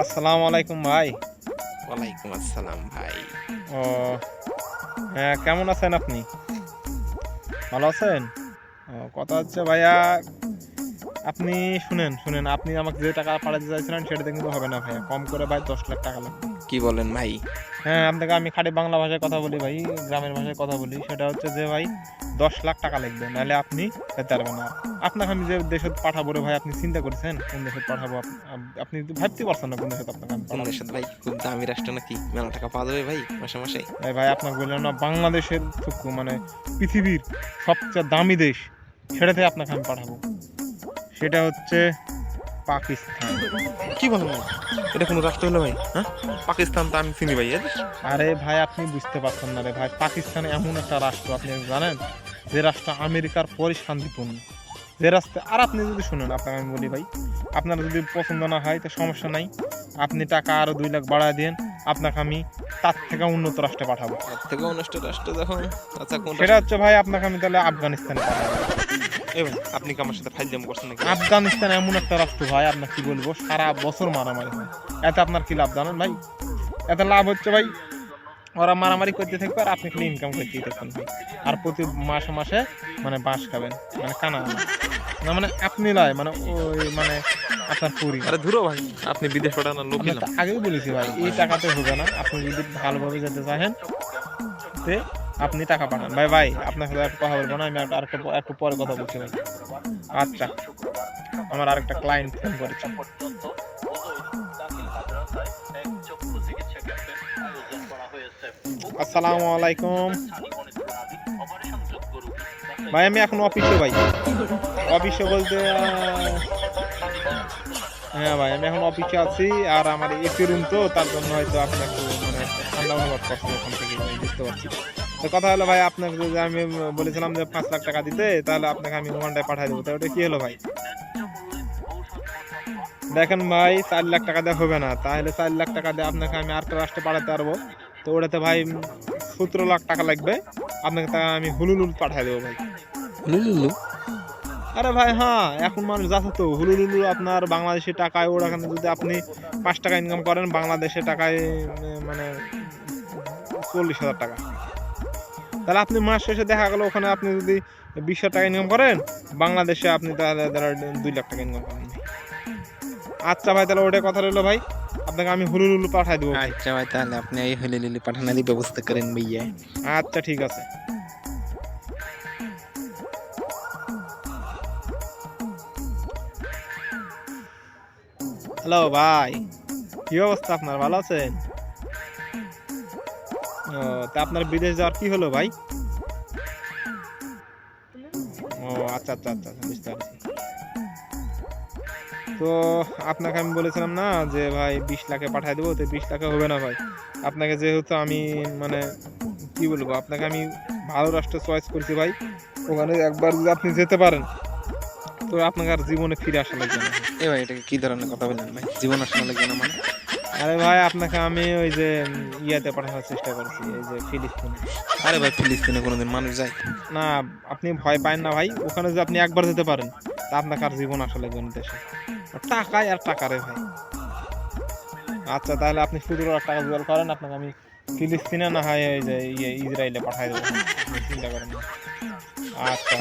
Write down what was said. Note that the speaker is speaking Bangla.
আসসালামু আলাইকুম ভাই। ওয়ালাইকুম আসসালাম ভাই। ও হ্যাঁ কেমন আছেন আপনি? ভালো আছেন? কথা হচ্ছে ভাইয়া আপনি শুনেন শুনেন। আপনি আমাকে যে টাকা পাঠাতে চাইছিলেন সেটা কিন্তু হবে না ভাইয়া। কম করে ভাই দশ লাখ টাকা লাগবে। কি বলেন ভাই? হ্যাঁ আপনাকে আমি খাঁটি বাংলা ভাষায় কথা বলি ভাই গ্রামের ভাষায় কথা বলি। সেটা হচ্ছে যে ভাই দশ লাখ টাকা লাগবে। নাহলে আপনি পারবেন না। আপনাকে আমি যে দেশে পাঠাবো রে ভাই আপনি চিন্তা করেছেন? কোন দেশে পাঠাবো আপ- আপ- আপনি ভাবতে পারছেন না কোন দেশে আপনাকে কোন ভাই খুব দামি রাষ্ট্র নাকি? মেলা টাকা পাওয়া যাবে ভাই মাসে মাসে। ভাই আপনাকে বললাম না বাংলাদেশের মানে পৃথিবীর সবচেয়ে দামি দেশ সেটাতে আপনাকে আমি পাঠাবো। সেটা হচ্ছে পাকিস্তান। কি বলেন ভাই এটা কোনো রাষ্ট্র হলো ভাই হ্যাঁ? পাকিস্তান তো আমি চিনি ভাই আরে ভাই আপনি বুঝতে পারছেন না রে ভাই পাকিস্তান এমন একটা রাষ্ট্র আপনি জানেন? যে রাষ্ট্র আমেরিকার পরে শান্তিপূর্ণ যে রাষ্ট্র আর আপনি যদি শুনেন আপনাকে আমি বলি ভাই আপনার যদি পছন্দ না হয় তো সমস্যা নাই। আপনি টাকা আরও দুই লাখ বাড়ায় দেন আপনাকে আমি তার থেকে উন্নত রাষ্ট্রে পাঠাবো। তার থেকে উন্নত রাষ্ট্র দেখুন। আচ্ছা সেটা হচ্ছে ভাই আপনাকে আমি তাহলে আফগানিস্তানে পাঠাবো। ভাই আপনি কি আমার সাথে ফাইজলাম করছেন নাকি? আফগানিস্তান এমন একটা রাষ্ট্র ভাই আপনার কি বলব সারা বছর মারামারি হয়। এতে আপনার কি লাভ জানেন ভাই? এতে লাভ হচ্ছে ভাই ওরা মারামারি করতে থাকবে আর আপনি খালি ইনকাম করতে থাকবেন ভাই। আর প্রতি মাসে মাসে মানে বাঁশ খাবেন মানে কানা না মানে আপনি নয় মানে ওই মানে আপনার পরিবার আরে ধুরো ভাই আপনি বিদেশ পাঠানোর লোক আগেই বলেছি ভাই এই টাকাতে হবে না। আপনি যদি ভালোভাবে যেতে চাহেন তে আপনি টাকা পাঠান। ভাই ভাই, আপনার সাথে কথা বলব না, আমি আর একটু পরে কথা বলছি ভাই। আচ্ছা। আমার আরেকটা ক্লায়েন্ট ফোন করেছে। আসসালামু আলাইকুম। ভাই, আমি এখন অফিসে ভাই। অফিসে বলতে হ্যাঁ ভাই, আমি এখন অফিসে আছি আর আমার এসি রুম তো, তার জন্য হয়তো আপনি একটু মানে ঠান্ডা অনুভব করছেন ওখান থেকে, বুঝতে পারছি। তো কথা হলো ভাই আপনাকে যদি আমি বলেছিলাম যে পাঁচ লাখ টাকা দিতে তাহলে আপনাকে আমি ওয়ানটায় পাঠিয়ে দেবো। তো ওটা কি হলো ভাই? দেখেন ভাই চার লাখ টাকা দিয়ে হবে না। তাহলে চার লাখ টাকা দিয়ে আপনাকে আমি আর রাষ্ট্রে পাঠাতে পারব। তো ওটাতে ভাই সতেরো লাখ টাকা লাগবে। আপনাকে তা আমি হুলুলুল পাঠিয়ে দেবো ভাই। লুলু আরে ভাই হ্যাঁ এখন মানুষ যাচ্ছে তো। হুলুলুলু আপনার বাংলাদেশি টাকায় ওখানে যদি আপনি পাঁচ টাকা ইনকাম করেন বাংলাদেশে টাকায় মানে চল্লিশ হাজার টাকা। তাহলে আপনি মাস শেষে দেখা গেলো ওখানে আপনি যদি বিশ হাজার টাকা ইনকাম করেন বাংলাদেশে আপনি তাহলে ধরেন দুই লাখ টাকা ইনকাম করেন আচ্ছা ভাই তাহলে ওটাই কথা রইল ভাই। আপনাকে আমি হুলুলুলু পাঠাই দেবো। আচ্ছা ভাই তাহলে আপনি এই হলে লিলি পাঠানোর ব্যবস্থা করেন ভাইয়া। আচ্ছা ঠিক আছে। হ্যালো ভাই কি অবস্থা আপনার? ভালো আছেন? তা আপনার বিদেশ যাওয়ার কি হলো ভাই? ও আচ্ছা আচ্ছা আচ্ছা বুঝতে পারছি। তো আপনাকে আমি বলেছিলাম না যে ভাই বিশ লাখে পাঠিয়ে দেবো, তো বিশ লাখে হবে না ভাই। আপনাকে যেহেতু আমি মানে কি বলব, আপনাকে আমি ভালো রাষ্ট্র চয়েস করছি ভাই। ওখানে একবার যদি আপনি যেতে পারেন, তো আপনাকে আর জীবনে ফিরে আসা লাগবে না। এই ভাই এটাকে কি ধরনের কথা বললেন ভাই? জীবন আসলে লাগে না মানে? আরে ভাই আপনাকে আমি ওই যে ইয়াতে পাঠানোর চেষ্টা করছি এই যে ফিলিস্তিনে। আরে ভাই ফিলিস্তিনে কোনোদিন মানুষ যায়। না আপনি ভয় পান না ভাই ওখানে যদি আপনি একবার যেতে পারেন তা আপনাকে আর জীবন আসলে লাগবে দেশে? টাকায় আর টাকারে ভাই। আচ্ছা তাহলে আপনি শুধু টাকা জোগাড় করেন আপনাকে আমি ফিলিস্তিনে না হয় ওই যে ইয়ে ইসরায়েলে পাঠাই দেবো। চিন্তা করেন আচ্ছা।